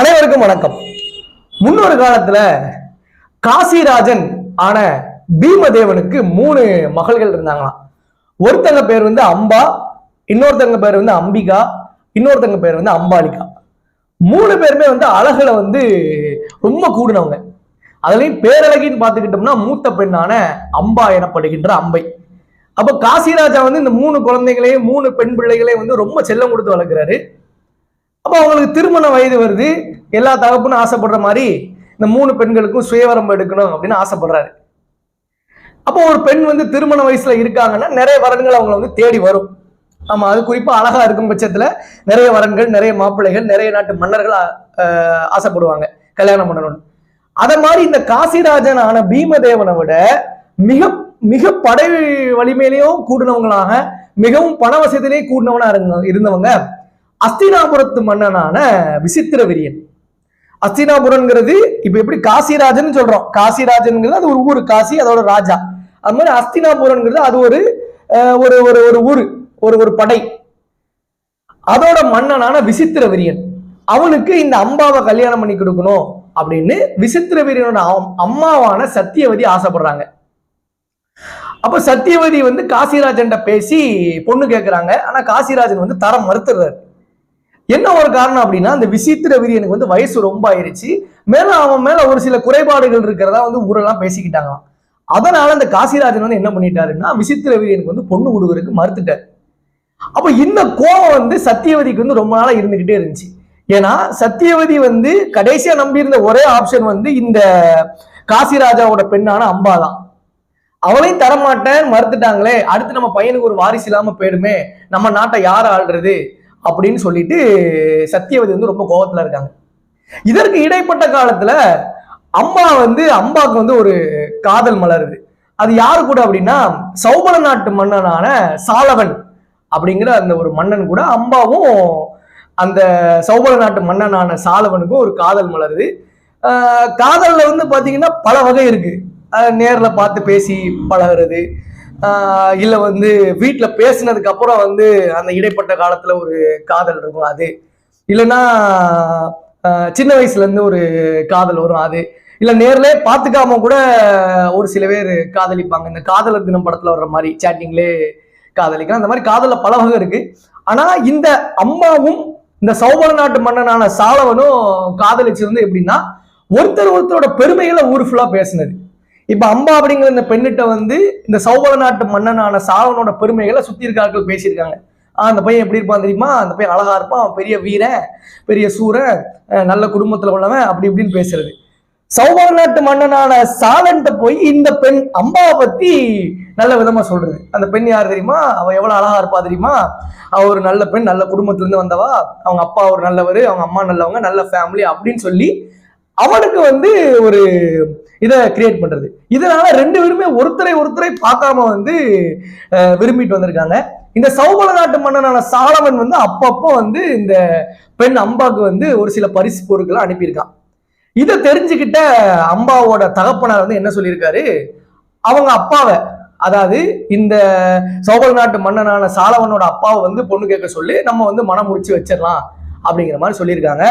அனைவருக்கும் வணக்கம். முன்னொரு காலத்துல காசிராஜன் ஆன பீமதேவனுக்கு மூணு மகள்கள் இருந்தாங்களாம். ஒருத்தங்க பேர் வந்து அம்பா இன்னொருத்தங்க பேர் வந்து அம்பிகா இன்னொருத்தங்க பேர் வந்து அம்பாலிகா. மூணு பேருமே வந்து அழகுல வந்து ரொம்ப கூடினவங்க. அதுலயும் பேரழகின்னு பார்த்துக்கிட்டோம்னா மூத்த பெண்ணான அம்பா எனப்படுகின்ற அம்பை. அப்ப காசிராஜா வந்து இந்த மூணு குழந்தைகளையும் மூணு பெண் பிள்ளைகளையும் வந்து ரொம்ப செல்லம் கொடுத்து வளர்க்குறாரு. அப்போ அவங்களுக்கு திருமண வயது வருது. எல்லா தகப்புன்னு ஆசைப்படுற மாதிரி இந்த மூணு பெண்களுக்கும் சுயவரம் எடுக்கணும் அப்படின்னு ஆசைப்படுறாரு. அப்போ ஒரு பெண் வந்து திருமண வயசுல இருக்காங்கன்னா நிறைய வரன்கள் அவங்களை வந்து தேடி வரும். ஆமா அது குறிப்பா அழகா இருக்கும் பட்சத்துல நிறைய வரன்கள் நிறைய மாப்பிள்ளைகள் நிறைய நாட்டு மன்னர்கள் ஆஹ், ஆசைப்படுவாங்க கல்யாணம் பண்ணணும்னு. அதை மாதிரி இந்த காசிராஜன் ஆன பீமதேவனை விட மிக மிக படை வலிமையிலையும் கூடினவங்களாக மிகவும் பண வசதியிலையும் கூடினவனா இருந்தவங்க அஸ்தினாபுரத்து மன்னனான விசித்திர விரியன் அஸ்தினாபுரம்ங்கிறது இப்ப எப்படி காசிராஜன் சொல்றோம். காசிராஜன்ங்கிறது அது ஒரு ஊர் காசி அதோட ராஜா. அது மாதிரி அஸ்தினாபுரம்ங்கிறது அது ஒரு ஒரு ஒரு ஒரு ஊர் ஒரு ஒரு படை. அதோட மன்னனான விசித்திர விரியன் அவனுக்கு இந்த அம்பாவை கல்யாணம் பண்ணி கொடுக்கணும் அப்படின்னு விசித்திர வீரனோட அம்- அம்மாவான சத்தியவதி ஆசைப்படுறாங்க. அப்ப சத்தியவதி வந்து காசிராஜன் பேசி பொண்ணு கேட்கிறாங்க ஆனா காசிராஜன் வந்து தரம் மறுத்துறாரு என்ன ஒரு காரணம் அப்படின்னா அந்த விசித்திர வீரியனுக்கு வந்து வயசு ரொம்ப ஆயிருச்சு. மேலும் அவன் மேல ஒரு சில குறைபாடுகள் இருக்கிறதா வந்து ஊரெல்லாம் பேசிக்கிட்டாங்களாம். அதனால அந்த காசிராஜன் வந்து என்ன பண்ணிட்டாருன்னா விசித்திர வீரியனுக்கு வந்து பொண்ணு கொடுக்கறதுக்கு மறுத்துட்டார். அப்ப இந்த கோபம் வந்து சத்தியவதிக்கு வந்து ரொம்ப நாளா இருந்துகிட்டே இருந்துச்சு. ஏன்னா சத்தியவதி வந்து கடைசியா நம்பியிருந்த ஒரே ஆப்ஷன் வந்து இந்த காசிராஜாவோட பெண்ணான அம்பா தான் அவளையும் தரமாட்டேன் மறுத்துட்டாங்களே. அடுத்து நம்ம பையனுக்கு ஒரு வாரிசு இல்லாம போயிடுமே. நம்ம நாட்டை யார் ஆள்றது? அப்படின்னு சொல்லிட்டு சத்தியவதி வந்து ரொம்ப கோபத்துல இருக்காங்க. இதற்கு இடைப்பட்ட காலத்துல அம்மா வந்து அம்பாவுக்கு வந்து ஒரு காதல் மலருது. அது யாரு கூட அப்படின்னா சௌபல நாட்டு மன்னனான சாலவன் அப்படிங்கிற அந்த ஒரு மன்னன் கூட அம்பாவும் அந்த சௌபல நாட்டு மன்னனான சாலவனுக்கும் ஒரு காதல் மலருது. காதல்ல வந்து பாத்தீங்கன்னா பல வகை இருக்கு. நேரில் நேர்ல பார்த்து பேசி பழகுறது. இல்ல வந்து வீட்டுல பேசினதுக்கு அப்புறம் வந்து அந்த இடைப்பட்ட காலத்துல ஒரு காதல் இருக்கும் அது. இல்லைன்னா சின்ன வயசுல இருந்து ஒரு காதல் வரும் அது. இல்ல நேர்ல பார்த்துக்காம கூட ஒரு சில பேர் காதலிப்பாங்க. இந்த காதலர் தினம் படத்துல வர்ற மாதிரி சேட்டிங்லே காதலிக்கலாம். அந்த மாதிரி காதலில் பல வகை இருக்கு. ஆனா இந்த அம்மாவும் இந்த சௌபல நாட்டு மன்னனான சாலவனும் காதலிச்சது வந்து எப்படின்னா ஒருத்தர் ஒருத்தரோட பெருமைகளை ஊர் ஃபுல்லா பேசினது. இப்ப அம்பா அப்படிங்கிற இந்த பெண்ணிட்ட வந்து இந்த சௌபல நாட்டு மன்னனான சாவனோட பெருமைகளை சுத்தி இருக்கார்கள் பேசியிருக்காங்க. ஆஹ் அந்த பையன் எப்படி இருப்பான் தெரியுமா? அந்த பையன் அழகா இருப்பான் அவன் பெரிய வீரன் பெரிய சூரன் நல்ல குடும்பத்துல உள்ளவன் அப்படி இப்படின்னு பேசுறது. சௌபல நாட்டு மன்னனான சாலன்ட்ட போய் இந்த பெண் அம்பாவை பத்தி நல்ல விதமா சொல்றது. அந்த பெண் யார் தெரியுமா? அவ எவ்வளவு அழகா இருப்பா தெரியுமா? அவ ஒரு நல்ல பெண் நல்ல குடும்பத்துல இருந்து வந்தவா. அவங்க அப்பா ஒரு நல்லவர் அவங்க அம்மா நல்லவங்க நல்ல ஃபேமிலி அப்படின்னு சொல்லி அவனுக்கு வந்து ஒரு இதை கிரியேட் பண்றது. இதனால ரெண்டு பேருமே ஒருத்தரை ஒருத்தரை பார்க்காம வந்து விரும்பிட்டு வந்திருக்காங்க. இந்த சௌபல நாட்டு மன்னனான சாலவன் வந்து அப்பப்போ வந்து இந்த பெண் அம்பாக்கு வந்து ஒரு சில பரிசு பொருட்களை அனுப்பியிருக்கான். இதை தெரிஞ்சுக்கிட்ட அம்பாவோட தகப்பனார் வந்து என்ன சொல்லியிருக்காரு? அவங்க அப்பாவை அதாவது இந்த சோபல் நாட்டு மன்னனான சாலவனோட அப்பாவை வந்து பொண்ணு கேட்க சொல்லி நம்ம வந்து மனம் முடிச்சு வச்சிடலாம் அப்படிங்கிற மாதிரி சொல்லியிருக்காங்க.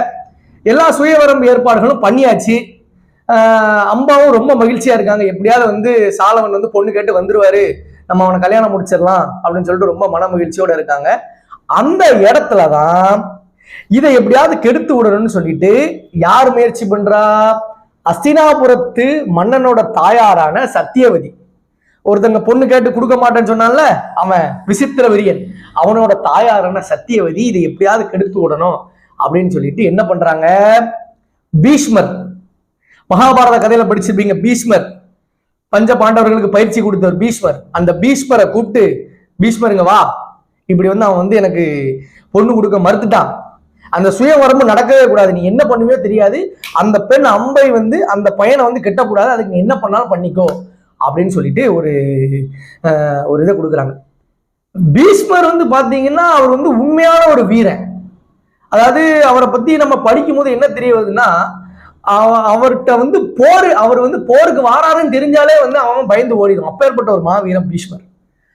எல்லா சுயவரம் ஏற்பாடுகளும் பண்ணியாச்சு. அம்பாவும் ரொம்ப மகிழ்ச்சியா இருக்காங்க. எப்படியாவது வந்து சாலவன் வந்து பொண்ணு கேட்டு வந்துருவாரு. நம்ம அவனை கல்யாணம் முடிச்சிடலாம் அப்படின்னு சொல்லிட்டு ரொம்ப மன மகிழ்ச்சியோட இருக்காங்க. அந்த இடத்துல தான் இதை எப்படியாவது கெடுத்து விடணும்னு சொல்லிட்டு யார் முயற்சி பண்றா? அஸ்தினாபுரத்து மன்னனோட தாயாரான சத்தியவதி ஒருத்தங்க பொண்ணு கேட்டு கொடுக்க மாட்டேன்னு சொன்னான்ல அவன் விசித்திர விரியன். அவனோட தாயாரான சத்தியவதி இதை எப்படியாவது கெடுத்து விடணும் அப்படின்னு சொல்லிட்டு என்ன பண்றாங்க? பீஷ்மர் மகாபாரத கதையில படிச்சிருப்பீங்க பீஷ்மர். பஞ்ச பாண்டவர்களுக்கு பயிற்சி கொடுத்தவர் பீஷ்மர். அந்த பீஷ்மரை கூப்பிட்டு பீஷ்மருங்க வா. இப்படி வந்து அவன் வந்து எனக்கு பொண்ணு கொடுக்க மறுத்துட்டான். அந்த சுயவரம்பு நடக்கவே கூடாது. நீ என்ன பண்ணுவே தெரியாது. அந்த பெண் அம்பை வந்து அந்த பையனை வந்து கெட்டக்கூடாது. அதுக்கு நீ என்ன பண்ணாலும் பண்ணிக்கோ. அப்படின்னு சொல்லிட்டு ஒரு ஒரு இதை கொடுக்குறாங்க. பீஷ்மர் வந்து பாத்தீங்கன்னா அவர் வந்து உண்மையான ஒரு வீரன். அதாவது அவரை பத்தி நம்ம படிக்கும் போது என்ன தெரிய வருதுன்னா அவர்கிட்ட வந்து போர் அவர் வந்து போருக்கு வாராருன்னு தெரிஞ்சாலே வந்து அவன் பயந்து ஓடிடும் அப்பேற்பட்ட ஒரு மாவீரன் பீஷ்மர்.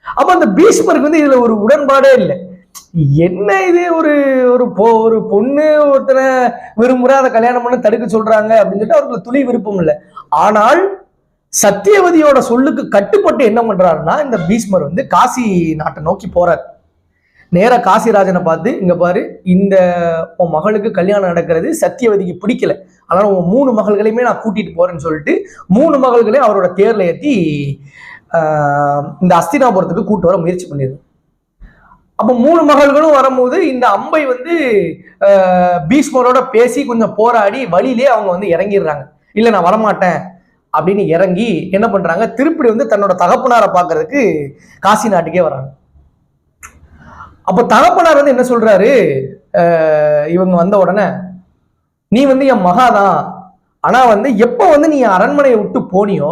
அப்ப அந்த பீஷ்மருக்கு வந்து இதுல ஒரு உடன்பாடே இல்லை. என்ன இது? ஒரு ஒரு பொ ஒரு பொண்ணு ஒருத்தனை விரும்புற? அதை கல்யாணம் பண்ண தடுக்க சொல்றாங்க அப்படின்னு சொல்லிட்டு அவருக்கு துளி விருப்பம் இல்லை. ஆனால் சத்தியவதியோட சொல்லுக்கு கட்டுப்பட்டு என்ன பண்றாருன்னா இந்த பீஷ்மர் வந்து காசி நாட்டை நோக்கி போறாரு. நேராக காசிராஜனை பார்த்து இங்கே பாரு இந்த உன் மகளுக்கு கல்யாணம் நடக்கிறது சத்தியவதிக்கு பிடிக்கல. அதனால் உன் மூணு மகள்களையுமே நான் கூட்டிகிட்டு போகிறேன்னு சொல்லிட்டு மூணு மகள்களையும் அவரோட தேரில் ஏற்றி இந்த அஸ்தினாபுரத்துக்கு கூட்டு வர முயற்சி பண்ணிடுது அப்போ மூணு மகள்களும் வரும்போது இந்த அம்பை வந்து பீஷ்மரோட பேசி கொஞ்சம் போராடி வழியிலே அவங்க வந்து இறங்கிடுறாங்க. இல்லை நான் வரமாட்டேன். அப்படின்னு இறங்கி என்ன பண்ணுறாங்க திருப்பி வந்து தன்னோட தகப்பனாரை பார்க்கறதுக்கு காசி நாட்டுக்கே வராங்க அப்போ தகப்பனார் வந்து என்ன சொல்றாரு? இவங்க வந்த உடனே நீ வந்து என் மகாதான் ஆனா வந்து எப்போ வந்து நீ அரண்மனையை விட்டு போனியோ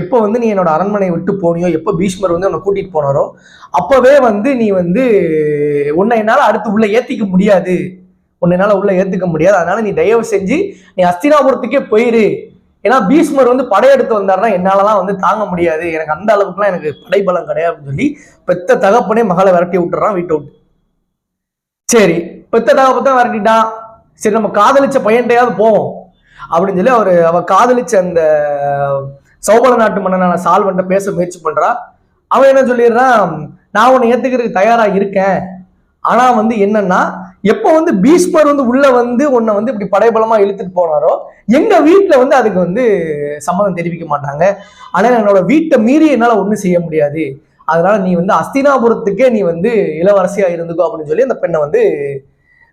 எப்போ வந்து நீ என்னோட அரண்மனையை விட்டு போனியோ எப்போ பீஷ்மர் வந்து உன்னை கூட்டிட்டு போனாரோ அப்பவே வந்து நீ வந்து உன்னை என்னால அடுத்து உள்ள ஏத்திக்க முடியாது. உன்னை என்னால உள்ள ஏத்துக்க முடியாது. அதனால நீ தயவு செஞ்சு நீ அஸ்தினாபுரத்துக்கே போயிரு. ஏன்னா பீஷ்மர் வந்து படையெடுத்து வந்தாருன்னா என்னாலலாம் வந்து தாங்க முடியாது. எனக்கு அந்த அளவுக்குலாம் எனக்கு படைபலம் கிடையாது சொல்லி பெத்த தகப்பனே மகளை விரட்டி விட்டுறான் வீட்டை விட்டு. சரி பெத்த தகப்பத்தான் விரட்டிட்டான் சரி நம்ம காதலிச்ச பையன்டையாவது போவோம். அப்படின்னு சொல்லி அவர் அவ காதலிச்ச அந்த சௌபல நாட்டு மன்னனான சால்வன்ட்ட பேச முயற்சி பண்றா. அவன் என்ன சொல்லிடுறான்? நான் உன்னை ஏத்துக்கிறதுக்கு தயாரா இருக்கேன். ஆனா வந்து என்னன்னா எப்போ வந்து பீஷ்மர் வந்து உள்ள வந்து உன்னை வந்து இப்படி படைபலமா இழுத்துட்டு போனாரோ எங்க வீட்டுல வந்து அதுக்கு வந்து சம்மதம் தெரிவிக்க மாட்டாங்க. ஆனா என்னோட வீட்டை மீறி என்னால ஒண்ணும் செய்ய முடியாது. அதனால நீ வந்து அஸ்தினாபுரத்துக்கே நீ வந்து இளவரசியா இருந்துக்கோ அப்படின்னு சொல்லி அந்த பெண்ணை வந்து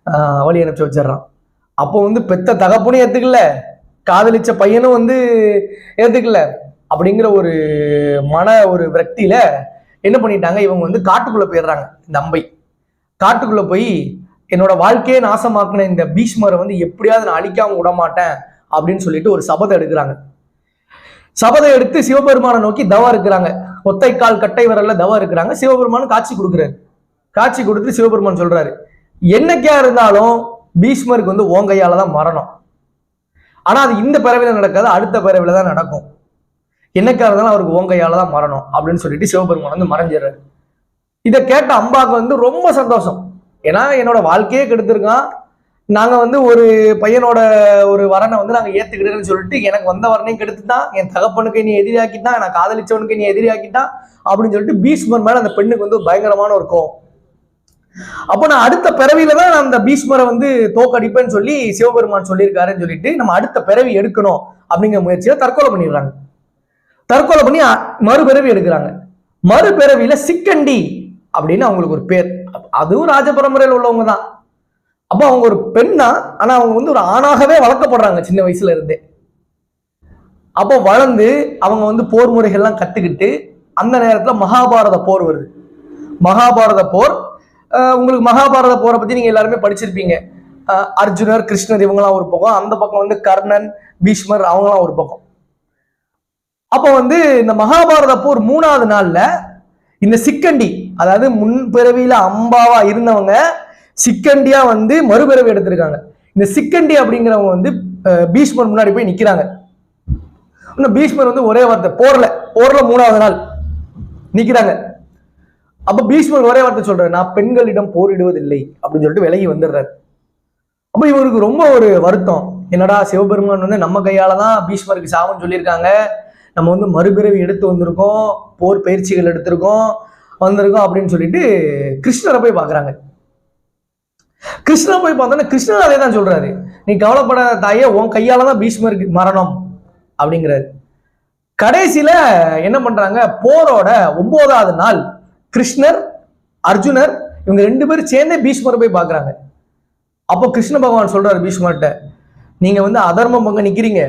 ஆஹ், வழி அனுப்பிச்சு வச்சிடுறான். அப்போ வந்து பெத்த தகப்பனும் ஏத்துக்கல காதலிச்ச பையனும் வந்து ஏத்துக்கல அப்படிங்கிற ஒரு மன ஒரு விரக்தியில என்ன பண்ணிட்டாங்க? இவங்க வந்து காட்டுக்குள்ள போயிடுறாங்க இந்த அம்பை. காட்டுக்குள்ள போய் என்னோட வாழ்க்கையை நாசமாக்குன இந்த பீஷ்மரை வந்து எப்படியாவது நான் அழிக்காம விட மாட்டேன் அப்படின்னு சொல்லிட்டு ஒரு சபதம் எடுக்கிறாங்க. சபதம் எடுத்து சிவபெருமானை நோக்கி தவா இருக்கிறாங்க. ஒத்தைக்கால் கட்டை விரல்ல தவா இருக்கிறாங்க. சிவபெருமான் காட்சி கொடுக்குறாரு. காட்சி கொடுத்து சிவபெருமான் சொல்றாரு. என்னைக்கா இருந்தாலும் பீஷ்மருக்கு வந்து ஓங்கையால தான் மரணம். ஆனா அது இந்த பிறவில நடக்காது அடுத்த பிறவில தான் நடக்கும். என்னைக்கா இருந்தாலும் அவருக்கு ஓங்கையால தான் மரணம் அப்படின்னு சொல்லிட்டு சிவபெருமான் வந்து மறைஞ்சிடுறாரு. இதை கேட்ட அம்பாவுக்கு வந்து ரொம்ப சந்தோஷம். ஏன்னா என்னோட வாழ்க்கையே கெடுத்திருக்கான். நாங்கள் வந்து ஒரு பையனோட ஒரு வரனை வந்து நாங்கள் ஏத்துக்கிட்டேன்னு சொல்லிட்டு எனக்கு வந்த வரனையும் கெடுத்துட்டான். என் தகப்பனுக்கு நீ எதிரியாக்கிட்டான் நான் காதலிச்சவனுக்கு நீ எதிரியாக்கிட்டான் அப்படின்னு சொல்லிட்டு பீஷ்மர் மேலே அந்த பெண்ணுக்கு வந்து பயங்கரமான ஒரு கோவம். அப்போ நான் அடுத்த பிறவியில தான் நான் அந்த பீஷ்மரை வந்து தோக்கடிப்பேன்னு சொல்லி சிவபெருமான் சொல்லியிருக்காருன்னு சொல்லிட்டு நம்ம அடுத்த பிறவி எடுக்கணும் அப்படிங்கிற முயற்சியில தற்கொலை பண்ணிடுறாங்க. தற்கொலை பண்ணி மறுபிறவி எடுக்கிறாங்க. மறுபிறவியில சிக்கண்டி அப்படின்னு அவங்களுக்கு ஒரு பேர். அதுவும் ராஜ பரம்பரையில் உள்ளவங்க தான். அப்போ அவங்க ஒரு பெண்ணா ஆனா அவங்க வந்து ஒரு ஆணாகவே வளர்க்கப்படுறாங்க சின்ன வயசுல இருந்தே. அப்போ வளர்ந்து அவங்க வந்து போர் முறைகள்லாம் கத்துக்கிட்டு அந்த நேரத்தில் மகாபாரத போர் வருது. மகாபாரத போர் உங்களுக்கு மகாபாரத போரை பத்தி நீங்க எல்லாருமே படிச்சிருப்பீங்க. அர்ஜுனர் கிருஷ்ணர் இவங்கலாம் ஒரு பக்கம். அந்த பக்கம் வந்து கர்ணன் பீஷ்மர் அவங்கலாம் ஒரு பக்கம். அப்போ வந்து இந்த மகாபாரத போர் மூணாவது நாள்ல இந்த சிக்கண்டி அதாவது முன்பிறவியில அம்பாவா இருந்தவங்க சிக்கண்டியா வந்து மறுபிறவி எடுத்திருக்காங்க. இந்த சிக்கண்டி அப்படிங்கிறவங்க வந்து பீஷ்மர் முன்னாடி போய் நிக்கிறாங்க. இன்னும் பீஷ்மர் வந்து ஒரே வார்த்தை போர்ல போர்ல மூணாவது நாள் நிக்கிறாங்க. அப்ப பீஷ்மர் ஒரே வார்த்தை சொல்றாரு நான் பெண்களிடம் போரிடுவதில்லை அப்படின்னு சொல்லிட்டு விலகி வந்துடுறாரு. அப்ப இவருக்கு ரொம்ப ஒரு வருத்தம். என்னடா சிவபெருமான் வந்து நம்ம கையால தான் பீஷ்மருக்கு சாவன் சொல்லியிருக்காங்க. நம்ம வந்து மறுபிறவி எடுத்து வந்திருக்கோம் போர் பயிற்சிகள் எடுத்திருக்கோம் வந்திருக்கோம் அப்படின்னு சொல்லிட்டு கிருஷ்ணரை போய் பார்க்குறாங்க. கிருஷ்ணரை போய் பார்த்தோன்னா கிருஷ்ணர் அதே தான் சொல்கிறாரு நீ கவலைப்படாத தாயே உன் கையால் தான் பீஷ்மருக்கு மரணம் அப்படிங்கிறாரு. கடைசியில் என்ன பண்ணுறாங்க போரோட ஒம்போதாவது நாள் கிருஷ்ணர் அர்ஜுனர் இவங்க ரெண்டு பேரும் சேர்ந்தே பீஷ்மரை போய் பார்க்குறாங்க. அப்போ கிருஷ்ண பகவான் சொல்கிறார் பீஷ்மர்கிட்ட நீங்கள் வந்து அதர்மம் பக்கம் நிற்கிறீங்க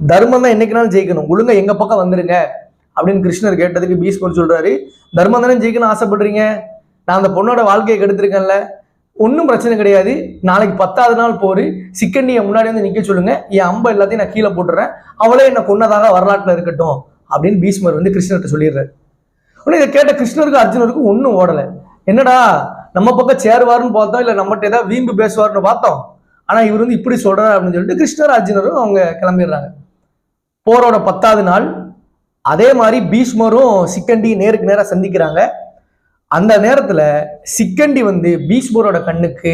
தர்மம் தான் என்னைக்குனாலும் ஜெயிக்கணும். ஒழுங்காக எங்கள் பக்கம் வந்துருங்க. அப்படின்னு கிருஷ்ணர் கேட்டதுக்கு பீஷ்மர் சொல்றாரு தர்மதனம் ஜெயிக்கணும் ஆசைப்படுறீங்க? நான் அந்த பொண்ணோட வாழ்க்கையை கெடுத்திருக்கேன்ல. ஒன்றும் பிரச்சனை கிடையாது. நாளைக்கு பத்தாவது நாள் போரு. சிக்கண்டியை முன்னாடி வந்து நிற்க சொல்லுங்க. என் அம்பை எல்லாத்தையும் நான் கீழே போட்டுறேன். அவளே என்னை கொன்னதாக வரலாற்றில் இருக்கட்டும் அப்படின்னு பீஷ்மர் வந்து கிருஷ்ணர்கிட்ட சொல்லிடுறாரு. உடனே இதை கேட்ட கிருஷ்ணருக்கும் அர்ஜுனருக்கும் ஒன்றும் ஓடலை. என்னடா நம்ம பக்கம் சேருவாருன்னு பார்த்தோம் இல்லை நம்மகிட்ட ஏதாவது வீம்பு பேசுவாருன்னு பார்த்தோம்? ஆனால் இவர் வந்து இப்படி சொல்கிறார் அப்படின்னு சொல்லிட்டு கிருஷ்ணர் அர்ஜுனரும் அவங்க கிளம்பிடுறாங்க. போரோட பத்தாவது நாள் அதே மாதிரி பீஷ்மரும் சிக்கண்டி நேருக்கு நேராக சந்திக்கிறாங்க. அந்த நேரத்தில் சிக்கண்டி வந்து பீஷ்மரோட கண்ணுக்கு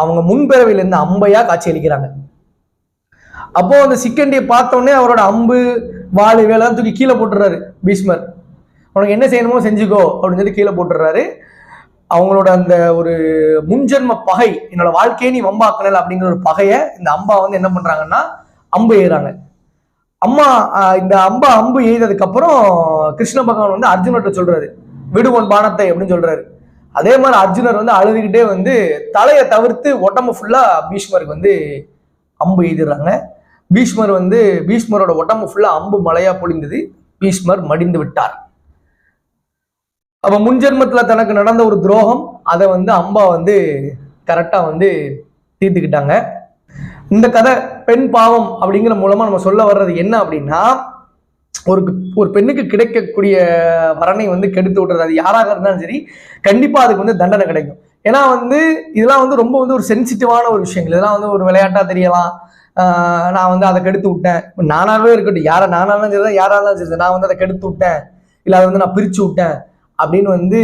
அவங்க முன்பிறவையிலேருந்து அம்பையாக காட்சி அளிக்கிறாங்க. அப்போ அந்த சிக்கண்டியை பார்த்தோன்னே அவரோட அம்பு வாழை வேலாம் தூக்கி கீழே போட்டுறாரு பீஷ்மர். உனக்கு என்ன செய்யணுமோ செஞ்சுக்கோ அப்படின்னு சொல்லி கீழே போட்டுறாரு அவங்களோட அந்த ஒரு முன்ஜென்ம பகை என்னோட வாழ்க்கையை நீ வம்பாக்கணல் அப்படிங்கிற ஒரு பகையை இந்த அம்பா வந்து என்ன பண்ணுறாங்கன்னா அம்பு ஏறாங்க. அம்மா இந்த அம்பா அம்பு எய்ததுக்கு அப்புறம் கிருஷ்ண பகவான் வந்து அர்ஜுனர்கிட்ட சொல்றாரு. விடுவன் பானத்தை அப்படின்னு சொல்றாரு. அதே மாதிரி அர்ஜுனர் வந்து அழுதுகிட்டே வந்து தலையை தவிர்த்து உடம்பு ஃபுல்லா பீஷ்மருக்கு வந்து அம்பு எய்திடுறாங்க பீஷ்மர் வந்து பீஷ்மரோட உடம்பு ஃபுல்லா அம்பு மழையா பொழிந்தது. பீஷ்மர் மடிந்து விட்டார். அப்ப முன்ஜென்மத்துல தனக்கு நடந்த ஒரு துரோகம் அதை வந்து அம்பா வந்து கரெக்டா வந்து தீர்த்துக்கிட்டாங்க. இந்த கதை பெண் பாவம் அப்படிங்கிற மூலமா நம்ம சொல்ல வர்றது என்ன அப்படின்னா ஒரு ஒரு பெண்ணுக்கு கிடைக்கக்கூடிய வரனை வந்து கெடுத்து விட்டுறது அது யாராக இருந்தாலும் சரி கண்டிப்பா அதுக்கு வந்து தண்டனை கிடைக்கும். ஏன்னா வந்து இதெல்லாம் வந்து ரொம்ப வந்து ஒரு சென்சிட்டிவான ஒரு விஷயங்கள். இதெல்லாம் வந்து ஒரு விளையாட்டா தெரியலாம். நான் வந்து அதை கெடுத்து விட்டேன். நானாகவே இருக்கட்டும். யாரை நானாலும் சரி யாரா இருந்தாலும் சரி நான் வந்து அதை கெடுத்து விட்டேன். இல்லை அதை வந்து நான் பிரிச்சு விட்டேன். அப்படின்னு வந்து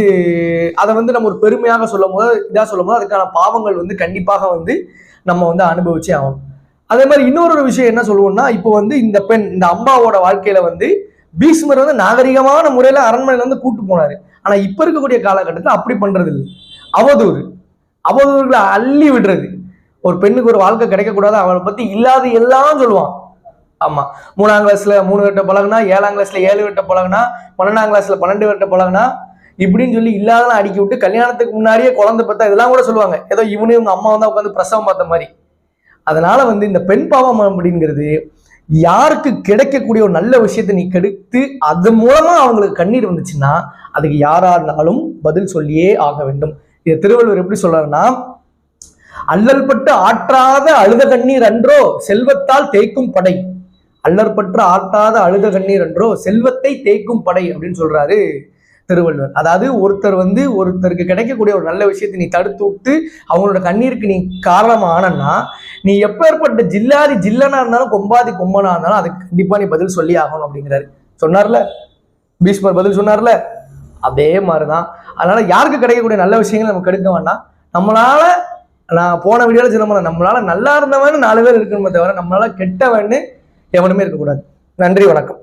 அதை வந்து நம்ம ஒரு பெருமையாக சொல்லும் போது இதாக சொல்லும் போது அதுக்கான பாவங்கள் வந்து கண்டிப்பாக வந்து நம்ம வந்து அனுபவிச்சே ஆகணும். அதே மாதிரி இன்னொரு ஒரு விஷயம் என்ன சொல்லுவோம்னா இப்போ வந்து இந்த பெண் இந்த அம்மாவோட வாழ்க்கையில வந்து பீஷ்மர் வந்து நாகரிகமான முறையில அரண்மனையில வந்து கூட்டு போனாரு. ஆனா இப்ப இருக்கக்கூடிய காலகட்டத்தில் அப்படி பண்றது இல்லை அவதூறு. அவதூறுகளை அள்ளி விடுறது. ஒரு பெண்ணுக்கு ஒரு வாழ்க்கை கிடைக்கக்கூடாது அவளை பத்தி இல்லாத எல்லாம் சொல்லுவான். ஆமா. மூணாம் கிளாஸ்ல மூணு கட்ட பழகுனா ஏழாம் கிளாஸ்ல ஏழு கட்ட பழகுனா பன்னெண்டாம் கிளாஸ்ல பன்னெண்டு கட்ட பழகுனா இப்படின்னு சொல்லி இல்லாதெல்லாம் அடிக்கி விட்டு கல்யாணத்துக்கு முன்னாடியே குழந்தை பார்த்தா இதெல்லாம் கூட சொல்லுவாங்க. ஏதோ இவனே இவங்க அம்மா வந்து உட்காந்து பிரசவம் பார்த்த மாதிரி. அதனால வந்து இந்த பெண் பாவம் அப்படிங்கிறது யாருக்கு கிடைக்கக்கூடிய ஒரு நல்ல விஷயத்தை நீ கெடுத்து அது மூலமா அவங்களுக்கு கண்ணீர் வந்துச்சுன்னா அதுக்கு யாரா இருந்தாலும் பதில் சொல்லியே ஆக வேண்டும். இது திருவள்ளுவர் எப்படி சொல்றாருன்னா அல்லல்பட்டு ஆற்றாத அழுத கண்ணீர் அன்றோ செல்வத்தால் தேய்க்கும் படை. அல்லற்பற்று ஆற்றாத அழுத கண்ணீர் அன்றோ செல்வத்தை தேய்க்கும் படை அப்படின்னு சொல்றாரு. திருவள்ளுவர். அதாவது ஒருத்தர் வந்து ஒருத்தருக்கு கிடைக்கக்கூடிய ஒரு நல்ல விஷயத்தை நீ தடுத்து விட்டு அவங்களோட கண்ணீருக்கு நீ காரணம் ஆனன்னா நீ எப்பேற்பட்ட ஜில்லாதி ஜில்லனா இருந்தாலும் கொம்பாதி கொம்பனா இருந்தாலும் அதுக்கு கண்டிப்பா நீ பதில் சொல்லி ஆகணும் அப்படிங்கிறாரு. சொன்னார்ல? பீஷ்மர் பதில் சொன்னார்ல? அதே மாதிரிதான். அதனால யாருக்கு கிடைக்கக்கூடிய நல்ல விஷயங்கள் நம்ம கெடுக்க வேண்டாம் நம்மளால நான் போன வீடியோல சொன்ன நம்மளால நல்லா இருந்தவன் நாலு பேர் இருக்கணுமே தவிர நம்மளால கெட்டவன்னு எவனுமே இருக்கக்கூடாது. நன்றி வணக்கம்.